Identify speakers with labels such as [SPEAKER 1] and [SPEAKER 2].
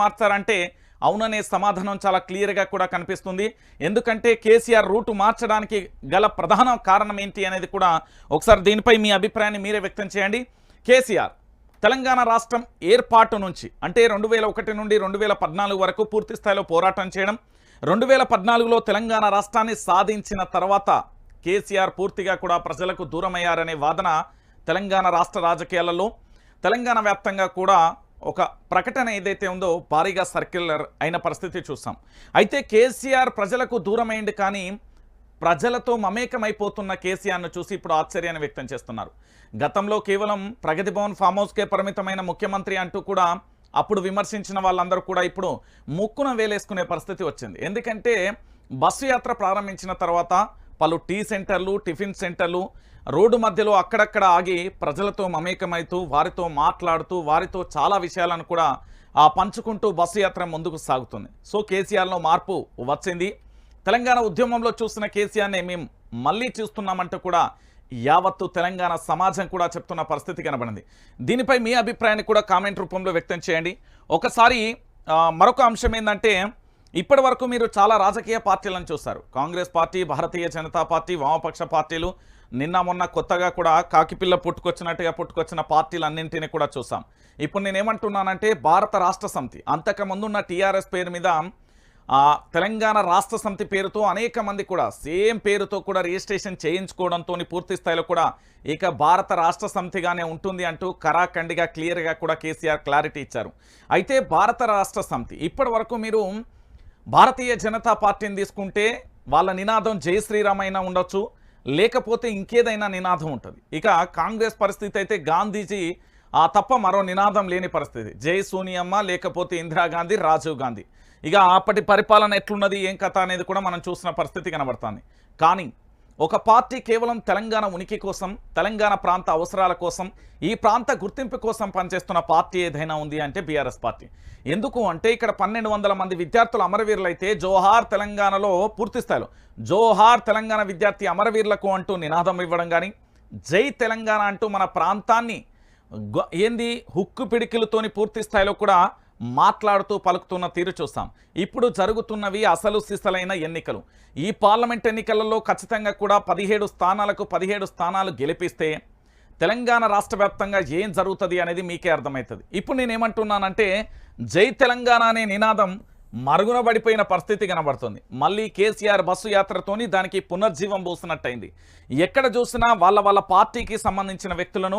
[SPEAKER 1] మార్చారంటే అవుననే సమాధానం చాలా క్లియర్గా కూడా కనిపిస్తుంది. ఎందుకంటే కేసీఆర్ రూటు మార్చడానికి గల ప్రధాన కారణం ఏంటి అనేది కూడా ఒకసారి దీనిపై మీ అభిప్రాయాన్ని మీరే వ్యక్తం చేయండి. కేసీఆర్ తెలంగాణ రాష్ట్రం ఏర్పాటు నుంచి అంటే రెండు వేల ఒకటి నుండి రెండు వేల పద్నాలుగు వరకు పూర్తి స్థాయిలో పోరాటం చేయడం రెండు వేల పద్నాలుగులో తెలంగాణ రాష్ట్రాన్ని సాధించిన తర్వాత కేసీఆర్ పూర్తిగా కూడా ప్రజలకు దూరమయ్యారనే వాదన తెలంగాణ రాష్ట్ర రాజకీయాలలో తెలంగాణ వ్యాప్తంగా కూడా ఒక ప్రకటన ఏదైతే ఉందో భారీగా సర్క్యులర్ అయిన పరిస్థితి చూస్తాం. అయితే కేసీఆర్ ప్రజలకు దూరమైంది కానీ ప్రజలతో మమేకమైపోతున్న కేసీఆర్ను చూసి ఇప్పుడు ఆశ్చర్యాన్ని వ్యక్తం చేస్తున్నారు. గతంలో కేవలం ప్రగతి భవన్ ఫామ్ హౌస్కే పరిమితమైన ముఖ్యమంత్రి అంటూ కూడా అప్పుడు విమర్శించిన వాళ్ళందరూ కూడా ఇప్పుడు ముక్కున వేలేసుకునే పరిస్థితి వచ్చింది. ఎందుకంటే బస్సు యాత్ర ప్రారంభించిన తర్వాత పలు టీ సెంటర్లు టిఫిన్ సెంటర్లు రోడ్డు మధ్యలో అక్కడక్కడ ఆగి ప్రజలతో మమేకమవుతూ వారితో మాట్లాడుతూ వారితో చాలా విషయాలను కూడా ఆ పంచుకుంటూ బస్సు యాత్ర ముందుకు సాగుతుంది. సో కేసీఆర్లో మార్పు వచ్చింది. తెలంగాణ ఉద్యమంలో చూసిన కేసీఆర్ని మేము మళ్ళీ చూస్తున్నామంటూ కూడా యావత్తు తెలంగాణ సమాజం కూడా చెప్తున్న పరిస్థితి కనబడింది. దీనిపై మీ అభిప్రాయాన్ని కూడా కామెంట్ రూపంలో వ్యక్తం చేయండి. ఒకసారి మరొక అంశం ఏంటంటే ఇప్పటి వరకు మీరు చాలా రాజకీయ పార్టీలను చూస్తారు కాంగ్రెస్ పార్టీ భారతీయ జనతా పార్టీ వామపక్ష పార్టీలు నిన్న మొన్న కొత్తగా కూడా కాకిపిల్ల పుట్టుకొచ్చినట్టుగా పుట్టుకొచ్చిన పార్టీలన్నింటినీ కూడా చూసాం ఇప్పుడు నేనేమంటున్నానంటే భారత రాష్ట్ర సమితి అంతకుముందున్న టీఆర్ఎస్ పేరు మీద తెలంగాణ రాష్ట్ర సమితి పేరుతో అనేక మంది కూడా సేమ్ పేరుతో కూడా రిజిస్ట్రేషన్ చేయించుకోవడంతో పూర్తి స్థాయిలో కూడా ఇక భారత రాష్ట్ర సమితిగానే ఉంటుంది అంటూ కరాఖండిగా క్లియర్గా కూడా కేసీఆర్ క్లారిటీ ఇచ్చారు. అయితే భారత రాష్ట్ర సమితి ఇప్పటి వరకు మీరు భారతీయ జనతా పార్టీని తీసుకుంటే వాళ్ళ నినాదం జై శ్రీరామ్ అయినా ఉండొచ్చు లేకపోతే ఇంకేదైనా నినాదం ఉంటుంది. ఇక కాంగ్రెస్ పరిస్థితి అయితే గాంధీజీ ఆ తప్ప మరో నినాదం లేని పరిస్థితి. జై సోనియమ్మ లేకపోతే ఇందిరాగాంధీ రాజీవ్ గాంధీ. ఇక అప్పటి పరిపాలన ఎట్లున్నది ఏం కథ అనేది కూడా మనం చూసిన పరిస్థితి కనబడుతుంది. కానీ ఒక పార్టీ కేవలం తెలంగాణ ఉనికి కోసం తెలంగాణ ప్రాంత అవసరాల కోసం ఈ ప్రాంత గుర్తింపు కోసం పనిచేస్తున్న పార్టీ ఏదైనా ఉంది అంటే బీఆర్ఎస్ పార్టీ. ఎందుకు అంటే ఇక్కడ పన్నెండు వందల మంది విద్యార్థులు అమరవీరులైతే అయితే జోహార్ తెలంగాణలో పూర్తి స్థాయిలో. జోహార్ తెలంగాణ విద్యార్థి అమరవీరులకు అంటూ నినాదం ఇవ్వడం కానీ జై తెలంగాణ అంటూ మన ప్రాంతాన్ని ఏంది హుక్కు పిడికిలతోని పూర్తి స్థాయిలో కూడా మాట్లాడుతూ పలుకుతున్న తీరు చూస్తాం. ఇప్పుడు జరుగుతున్నవి అసలు సిసలైన ఎన్నికలు. ఈ పార్లమెంట్ ఎన్నికలలో ఖచ్చితంగా కూడా పదిహేడు స్థానాలకు పదిహేడు స్థానాలు గెలిపిస్తే తెలంగాణ రాష్ట్ర వ్యాప్తంగా ఏం జరుగుతుంది అనేది మీకే అర్థమవుతుంది ఇప్పుడు నేనేమంటున్నానంటే జై తెలంగాణ అనే నినాదం మరుగున పడిపోయిన పరిస్థితి కనబడుతుంది. మళ్ళీ కేసీఆర్ బస్సు యాత్రతోని దానికి పునర్జీవం పోసినట్టయింది. ఎక్కడ చూసినా వాళ్ళ వాళ్ళ పార్టీకి సంబంధించిన వ్యక్తులను